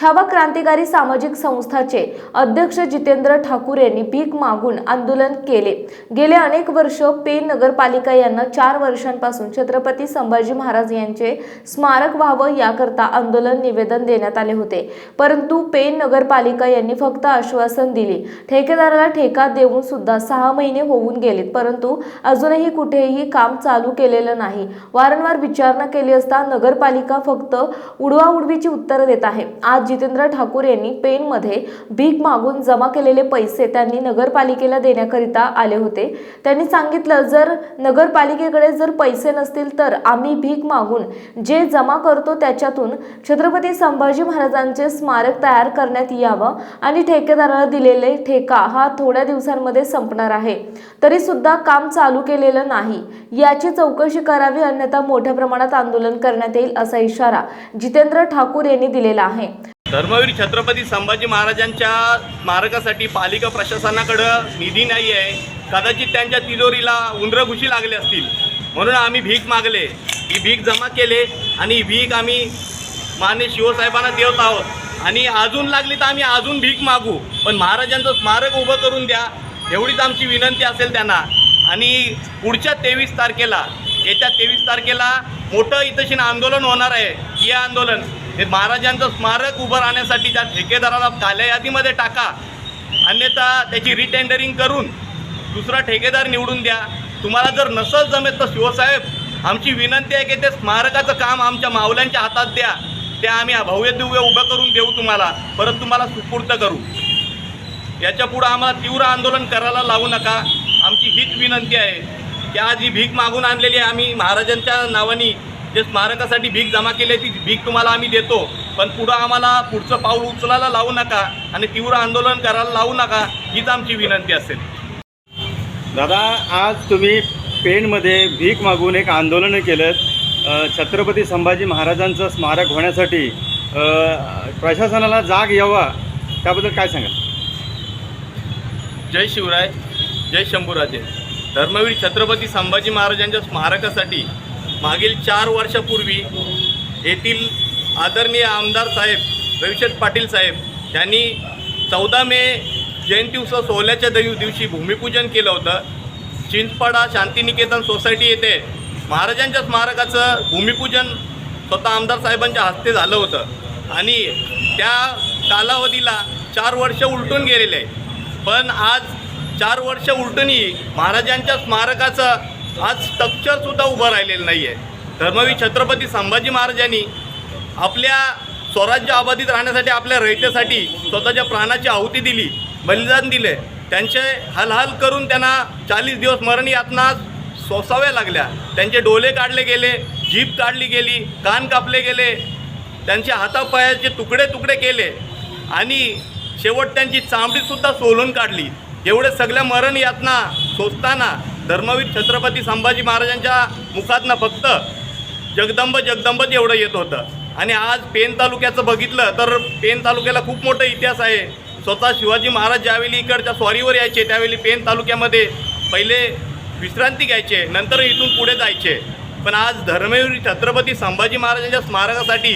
छावा क्रांतिकारी सामाजिक संस्थाचे अध्यक्ष जितेंद्र ठाकूर यांनी भीक मागून आंदोलन केले. गेले अनेक वर्ष पेन नगरपालिका यांना चार वर्षांपासून छत्रपती संभाजी महाराज यांचे स्मारक व्हावं याकरता आंदोलन निवेदन देण्यात आले होते. परंतु पेन नगरपालिका यांनी फक्त आश्वासन दिले. ठेकेदाराला ठेका देऊन सुद्धा सहा महिने होऊन गेलेत परंतु अजूनही कुठेही काम चालू केलेलं नाही. वारंवार विचारणा केली असता नगरपालिका फक्त उडवाउडवीची उत्तरं देत आहे. आज जितेंद्र ठाकूर यांनी पेनमध्ये भीक मागून जमा केलेले पैसे त्यांनी नगरपालिकेला देण्याकरिता आले होते. त्यांनी सांगितलं जर नगरपालिकेकडे जर पैसे नसतील तर आम्ही भीक मागून जे जमा करतो त्याच्यातून छत्रपती संभाजी महाराजांचे स्मारक तयार करण्यात यावं आणि ठेकेदाराला दिलेले ठेका हा थोड्या दिवसांमध्ये संपणार आहे. तरी सुद्धा काम चालू केलेलं नाही. याची चौकशी करावी अन्यथा मोठ्या प्रमाणात आंदोलन करण्यात येईल असा इशारा जितेंद्र ठाकूर यांनी दिलेला आहे. धर्मवीर छत्रपती संभाजी महाराजांच्या स्मारकासाठी पालिका प्रशासनाकडं निधी नाही आहे. कदाचित त्यांच्या तिजोरीला उंदरघुशी लागले असतील. म्हणून आम्ही भीक मागले. ही भीक जमा केले आणि भीक आम्ही मान्य शिवसाहेबांना देत आहोत. आणि अजून लागली तर आम्ही अजून भीक मागू. पण महाराजांचं स्मारक उभं करून द्या. एवढीच आमची विनंती असेल त्यांना. आणि पुढच्या तेवीस तारखेला येत्या तेवीस तारखेला मोठं इथंशीन आंदोलन होणार आहे. हे आंदोलन हे महाराजांचं स्मारक उभं राहण्यासाठी त्या ठेकेदाराला काल्या यादीमध्ये टाका. अन्यथा त्याची रिटेंडरिंग करून दुसरा ठेकेदार निवडून द्या. तुम्हाला जर नसल जमेत तर शिवसाहेब आमची विनंती आहे की ते स्मारकाचं काम आमच्या मावल्यांच्या हातात द्या. ते आम्ही भव्य दिव्य उभं करून देऊ तुम्हाला. परत तुम्हाला सुपूर्त करू. याच्या पुढं आम्हाला तीव्र आंदोलन करायला लावू नका. आमची हीच विनंती आहे. की आज ही भीक मागून आणलेली आहे आम्ही महाराजांच्या नावाने जे स्मारकासाठी भीक जमा केली आहे ती भीक तुम्हाला आम्ही देतो. पण पुढं आम्हाला पुढचं पाऊल उचलायला लावू नका आणि तीव्र आंदोलन करायला लावू नका हीच आमची विनंती असेल. दादा आज तुम्ही पेणमध्ये भीक मागून एक आंदोलन केलं छत्रपती संभाजी महाराजांचं स्मारक होण्यासाठी प्रशासनाला जाग यावा त्याबद्दल काय सांगाल? जय शिवराय जय शंभूराजे. धर्मवीर छत्रपती संभाजी महाराजांच्या स्मारकासाठी मागील चार वर्षापूर्वी येथील आदरणीय आमदार साहेब रविशेठ पाटील साहेब यांनी चौदा मे जयंती उत्सव सोहळ्याच्या दिव दिवशी भूमिपूजन केलं होतं. चिंचपाडा शांतिनिकेतन सोसायटी येथे महाराजांच्या स्मारकाचं भूमिपूजन स्वतः आमदार साहेबांच्या हस्ते झालं होतं. आणि त्या कालावधीला चार वर्ष उलटून गेलेले. आहे पण आज चार वर्ष उलटूनही महाराजांच्या स्मारकाचं आज स्ट्रक्चरसुद्धा उभं राहिलेलं नाही आहे धर्मवीर छत्रपती संभाजी महाराजांनी आपल्या स्वराज्य अबाधित राहण्यासाठी आपल्या रयतेसाठी स्वतःच्या प्राणाची आहुती दिली बलिदान दिले. त्यांचे हलहल करून त्यांना चाळीस दिवस मरण यातना सोसाव्या लागल्या. त्यांचे डोले काढले गेले जीभ काढली गेली कान कापले गेले त्यांच्या हातापायाचे तुकडे तुकडे केले आणि शेवट त्यांची चामडीसुद्धा सोलून काढली. एवढं सगळ्या मरण यातना सोसताना धर्मवीर छत्रपती संभाजी महाराजांच्या मुखातनं फक्त जगदंब जगदंबच एवढं येत होतं. आणि आज पेन तालुक्याचं बघितलं तर पेन तालुक्याला खूप मोठा इतिहास आहे. स्वतः शिवाजी महाराज ज्यावेळी इकडच्या स्वारीवर यायचे त्यावेळी पेन तालुक्यामध्ये पहिले विश्रांती घ्यायचे नंतर इथून पुढे जायचे. पण आज धर्मवीर छत्रपती संभाजी महाराजांच्या स्मारकासाठी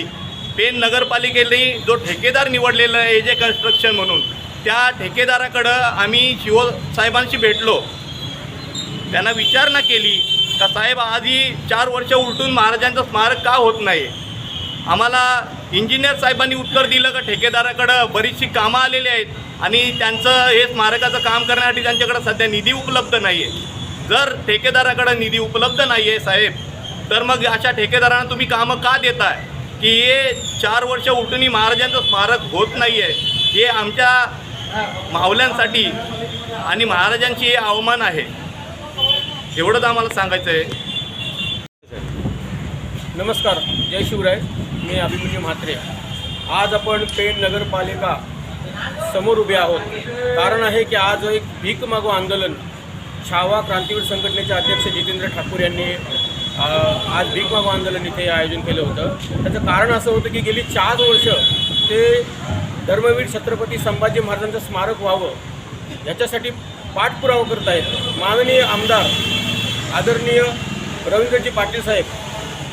पेन नगरपालिकेने जो ठेकेदार निवडलेला आहे जे कन्स्ट्रक्शन म्हणून त्या ठेकेदाराकडं आम्ही शिवसाहेबांशी भेटलो. त्यांना विचारणा केली का साहेब आधी चार वर्ष उलटून महाराजांचं स्मारक का होत नाही? आम्हाला इंजिनियर साहेबांनी उत्तर दिलं का ठेकेदाराकडं? बरीचशी कामं आलेली आहेत आणि त्यांचं हे स्मारकाचं काम करण्यासाठी त्यांच्याकडं सध्या निधी उपलब्ध नाही आहे जर ठेकेदाराकडं निधी उपलब्ध नाही आहे साहेब तर मग अशा ठेकेदारांना तुम्ही कामं का देताय? की हे चार वर्ष उलटूनही महाराजांचं स्मारक होत नाही आहे हे आमच्या मावल्यांसाठी आणि महाराजांची हे अवमान आहे. एवढंच आम्हाला सांगायचं आहे नमस्कार जय शिवराय. मी अभिमन्यू म्हात्रे. आज आपण पेण नगरपालिका समोर उभे आहोत. कारण आहे की आज एक भीक मागो आंदोलन छावा क्रांतीवीर संघटनेचे अध्यक्ष जितेंद्र ठाकूर यांनी आज भीक मागो आंदोलन इथे आयोजन केलं होतं. त्याचं कारण असं होतं की गेली चार वर्ष ते धर्मवीर छत्रपती संभाजी महाराजांचं स्मारक व्हावं याच्यासाठी पाठपुरावा करत आहेत माननीय आमदार आदरणीय रवींद्रजी पाटील साहेब.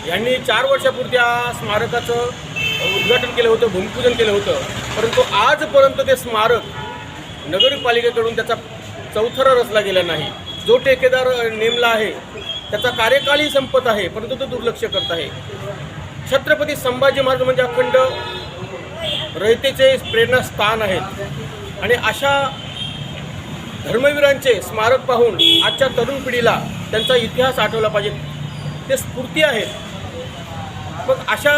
यांनी चार वर्षापूर्वी या स्मारकाचं उद्घाटन केलं होतं भूमिपूजन केलं होतं. परंतु आजपर्यंत ते स्मारक नगरपालिकेकडून त्याचा चौथरा रचला गेला नाही. जो ठेकेदार नेमला आहे त्याचा कार्यकालही संपत आहे परंतु तो दुर्लक्ष करत आहे. छत्रपती संभाजी महाराज म्हणजे अखंड रयतेचे प्रेरणास्थान आहेत. आणि अशा धर्मवीरांचे स्मारक पाहून आजच्या तरुण पिढीला त्यांचा इतिहास आठवला पाहिजे. ते स्फूर्ती आहेत. मग अशा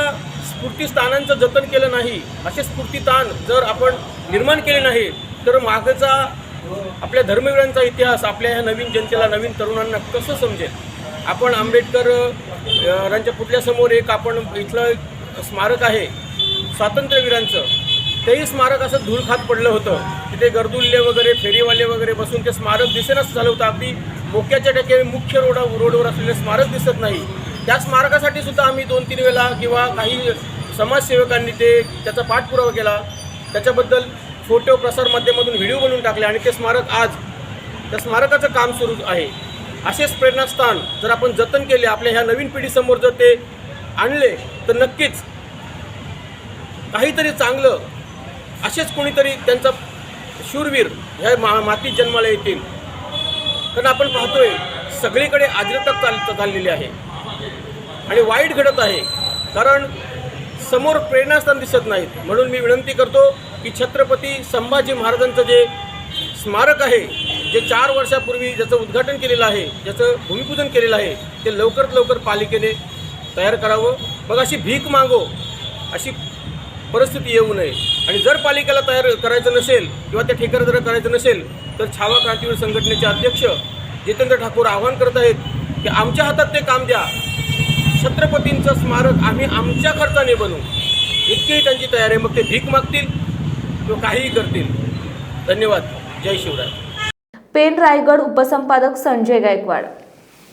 स्फूर्तीस्थानांचं जतन केलं नाही असे स्फूर्तीस्थान जर आपण निर्माण केले नाही तर मागचा आपल्या धर्मवीरांचा इतिहास आपल्या ह्या नवीन जनतेला नवीन तरुणांना कसं समजेल? आपण आंबेडकर अ, पुतळ्यासमोर एक आपण इथलं एक स्मारक आहे. स्वातंत्र्यवीरांचं. तेही स्मारक असं धूळ खात पडलं होतं. तिथे गर्दुल्ले वगैरे फेरीवाले वगैरे बसून ते स्मारक दिसेनच झालं होतं. अगदी मोक्याच्या टक्के मुख्य रोडा रोडवर असलेले स्मारक दिसत नाही. त्या स्मारकासाठी सुद्धा आम्ही दोन तीन वेळा किंवा काही समाजसेवकांनी ते त्याचा पाठपुरावा केला. त्याच्याबद्दल फोटो प्रसारमाध्यमातून व्हिडिओ बनवून टाकले आणि ते स्मारक आज त्या स्मारकाचं काम सुरू आहे. असेच प्रेरणास्थान जर आपण जतन केले आपल्या ह्या नवीन पिढीसमोर जर ते आणले तर नक्कीच काहीतरी चांगलं असेच कोणीतरी त्यांचा शूरवीर ह्या मा मातीत जन्माला येतील. कारण आपण पाहतोय सगळीकडे आजरता चाल चाललेली आहे. आणि वाईट घडत आहे. कारण समोर प्रेरणास्थान दिसत नाहीत. म्हणून मी विनंती करतो की छत्रपती संभाजी महाराजांचं जे स्मारक आहे जे चार वर्षापूर्वी ज्याचं उद्घाटन केलेलं आहे ज्याचं भूमिपूजन केलेलं आहे ते लवकरात लवकर पालिकेने तयार करावं. मग अशी भीक मागो अशी परिस्थिती येऊ नये. आणि जर पालिकेला तयार करायचं नसेल किंवा त्या ठेकेदार करायचं नसेल तर छावा क्रांतीवीर संघटनेचे अध्यक्ष जितेंद्र ठाकूर आवाहन करत आहेत की आमच्या हातात ते काम द्या. छत्रपतींचं स्मारक आम्ही आमच्या खर्चाने बनवू. इतकीही त्यांची तयारी आहे मग ते भीक मागतील किंवा काहीही करतील. धन्यवाद. जय शिवराय. पेन रायगड उपसंपादक संजय गायकवाड.